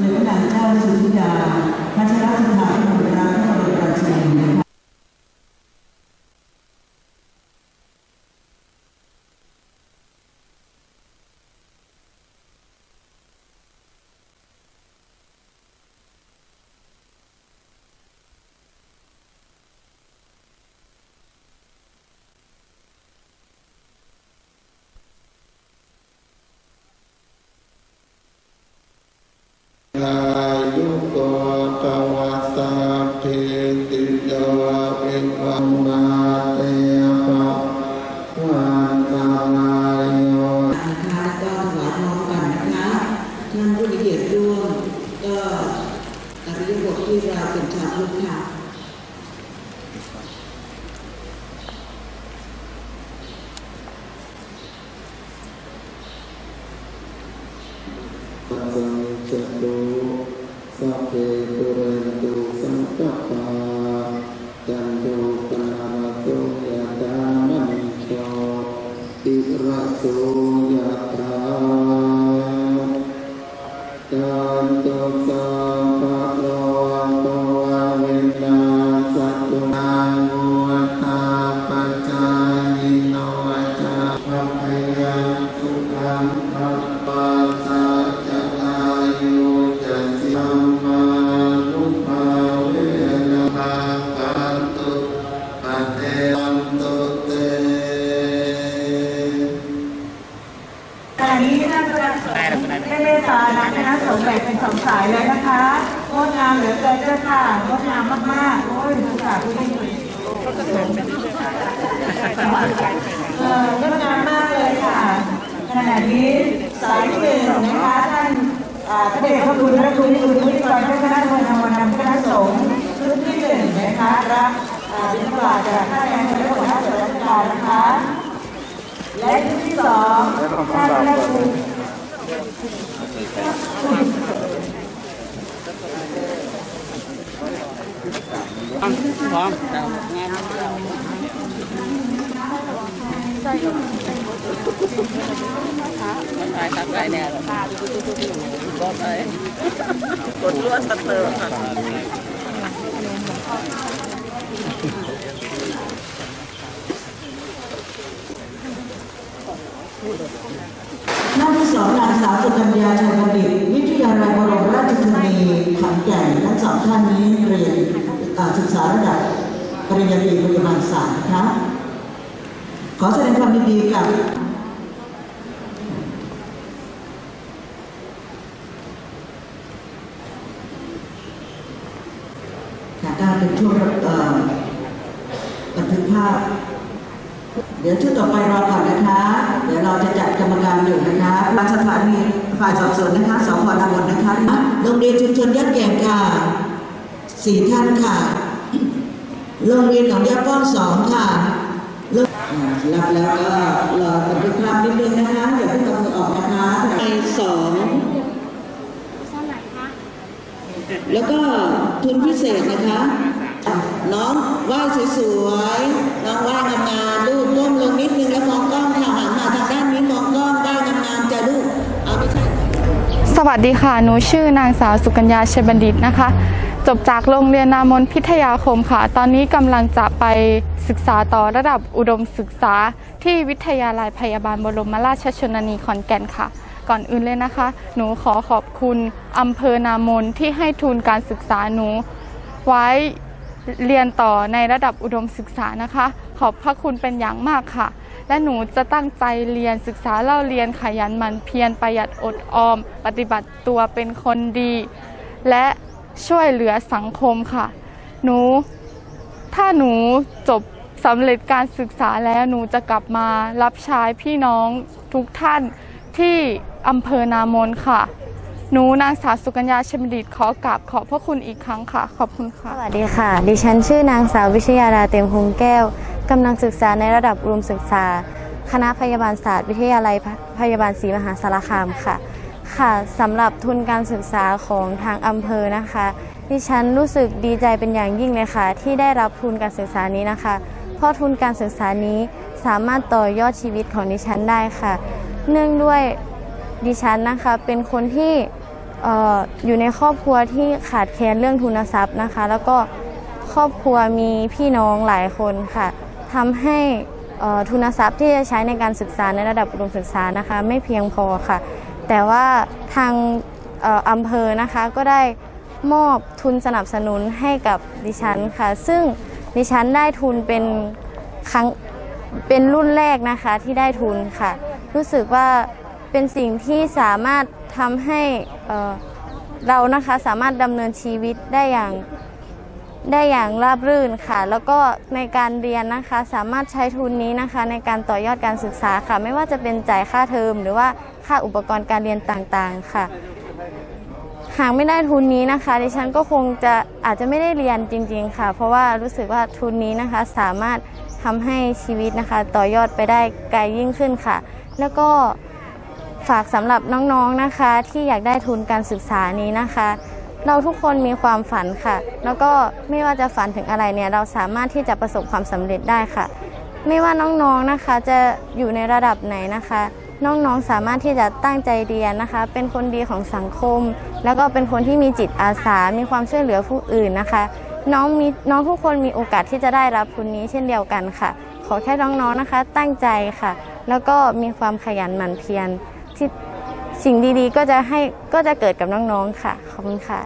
ในพระนางเจ้าสุธิดาพัชรสุธาพิมลรัตน์พระบรมราชินี อายุโก เพปุเรนตุสังกปา นี้ท่านประธานได้เมตตานำคณะสงฆ์แบ่งเป็นสองสายเลยนะคะงดงามเหลือเกินเจ้าค่ะงดงามมากๆโอ้ยสงสารผู้ได้ยินเอองดงามมากเลยค่ะ ขณะนี้สายที่หนึ่งนะคะท่านพระเดชพระคุณพระคุณคุณวุฒิกรเจ้าคณะตำบลธรรมนำคณะสงฆ์ชุดที่หนึ่งนะคะรับบิณฑบาตจากท่านนายกหัวหน้าส่วนราชการนะคะ และชุดที่ส องท่านพระครูหน้าที่สองนางสาวสุกัญญาชัยบัณฑิต วิทยาลัยบรมราชชนนีขอนแก่นทั้งสองท่านนี้เรียนอ่า ศึกษาระดับปริญญาตรีพยาบาลศาสตร์นะคะขอแสดงความยินดีกับค่ะได้เป็นช่วงเอ่อบันทึกภาพ เดี๋ยวชุดต่อไปรอก่อนนะคะ เดี๋ยวเราจะจัดกรรมการอยู่นะคะทาสถานีฝ่ายสอบสวนนะคะสพนามนนะคะโรงเรียนชุมชนยัดแก่งค่ะสี่ท่านค่ะ โรงเรียนของยัดป้องสองค่ะโรงอ่ารับแล้วก็รอบันทึกภาพนิดนึงนะคะอย่าเพิ่งเอามือออกนะคะในสองแล้วก็ทุนพิเศษนะคะอะน้องไหว้สวยๆ น้องไหว้งามๆลูกก้มลงนิดนึงแล้วมองกล้องค่ะหันมาทางด้านนี้มองกล้องไหว้งามๆจะลูกเอาไม่ใช่ สวัสดีค่ะ หนูชื่อนางสาวสุกัญญาเชยบัณฑิตนะคะ จบจากโรงเรียนนามนพิทยาคมค่ะ ตอนนี้กำลังจะไปศึกษาต่อระดับอุดมศึกษาที่วิทยาลัยพยาบาลบรมราชชนนีขอนแก่นค่ะ ก่อนอื่นเลยนะคะ หนูขอขอบคุณอำเภอนามนที่ให้ทุนการศึกษาหนู ไว้เรียนต่อในระดับอุดมศึกษานะคะ ขอบพระคุณเป็นอย่างมากค่ะ และหนูจะตั้งใจเรียนศึกษาเล่าเรียนขยันหมันเพียรประหยัดอดออม ปฏิบัติตัวเป็นคนดี และ ช่วยเหลือสังคมค่ะ หนู ถ้าหนูจบสำเร็จการศึกษาแล้วหนูจะกลับมารับใช้พี่น้องทุกท่านที่อำเภอนามนค่ะ หนูนางสาวสุกัญญาเชมดิตขอกราบขอบพระคุณอีกครั้งค่ะ ขอบคุณค่ะ สวัสดีค่ะ ดิฉันชื่อนางสาววิชยาดาเต็มคงแก้วกำลังศึกษาในระดับอุดมศึกษา คณะพยาบาลศาสตร์ วิทยาลัยพยาบาลศรีมหาสารคามค่ะ ค่ะสำหรับทุนการศึกษาของทางอำเภอนะคะ ดิฉันรู้สึกดีใจเป็นอย่างยิ่งเลยค่ะ ที่ได้รับทุนการศึกษานี้นะคะ เพราะทุนการศึกษานี้สามารถต่อยอดชีวิตของดิฉันได้ค่ะ เนื่องด้วยดิฉันนะคะเป็นคนที่อ่ออยู่ในครอบครัวที่ขาดแคลนเรื่องทุนทรัพย์นะคะ แล้วก็ครอบครัวมีพี่น้องหลายคนค่ะทำให้ออทุนทรัพย์ที่จะใช้ในการศึกษาในระดับอุดมศึกษานะคะ ไม่เพียงพอค่ะ แต่ว่าทางอำเภอนะคะก็ได้มอบทุนสนับสนุนให้กับดิฉันค่ะ ซึ่งดิฉันได้ทุนเป็นครั้งเป็นรุ่นแรกนะคะที่ได้ทุนค่ะ รู้สึกว่าเป็นสิ่งที่สามารถทำให้เอ่อเรานะคะสามารถดำเนินชีวิตได้อย่างได้อย่างราบรื่นค่ะ แล้วก็ในการเรียนนะคะสามารถใช้ทุนนี้นะคะ ในการต่อยอดการศึกษาค่ะ ไม่ว่าจะเป็นจ่ายค่าเทอมหรือว่า ค่าอุปกรณ์การเรียนต่างๆค่ะ หากไม่ได้ทุนนี้นะคะดิฉันก็คงจะอาจจะไม่ได้เรียนจริงๆค่ะ เพราะว่ารู้สึกว่าทุนนี้นะคะสามารถทำให้ชีวิตนะคะ ต่อยอดไปได้ไกลยิ่งขึ้นค่ะ แล้วก็ฝากสำหรับน้องๆนะคะ ที่อยากได้ทุนการศึกษานี้นะคะ เราทุกคนมีความฝันค่ะ แล้วก็ไม่ว่าจะฝันถึงอะไรเนี่ย เราสามารถที่จะประสบความสำเร็จได้ค่ะ ไม่ว่าน้องๆนะคะ จะอยู่ในระดับไหนนะคะ น้องๆสามารถที่จะตั้งใจเรียนนะคะ เป็นคนดีของสังคม แล้วก็เป็นคนที่มีจิตอาสา มีความช่วยเหลือผู้อื่นนะคะ น้องมีน้องทุกคนมีโอกาสที่จะได้รับทุนนี้เช่นเดียวกันค่ะ ขอแค่น้องๆนะคะ ตั้งใจค่ะ แล้วก็มีความขยันหมั่นเพียรที่สิ่งดีๆ ก็จะให้ก็จะเกิดกับน้องๆค่ะขอบคุณค่ะ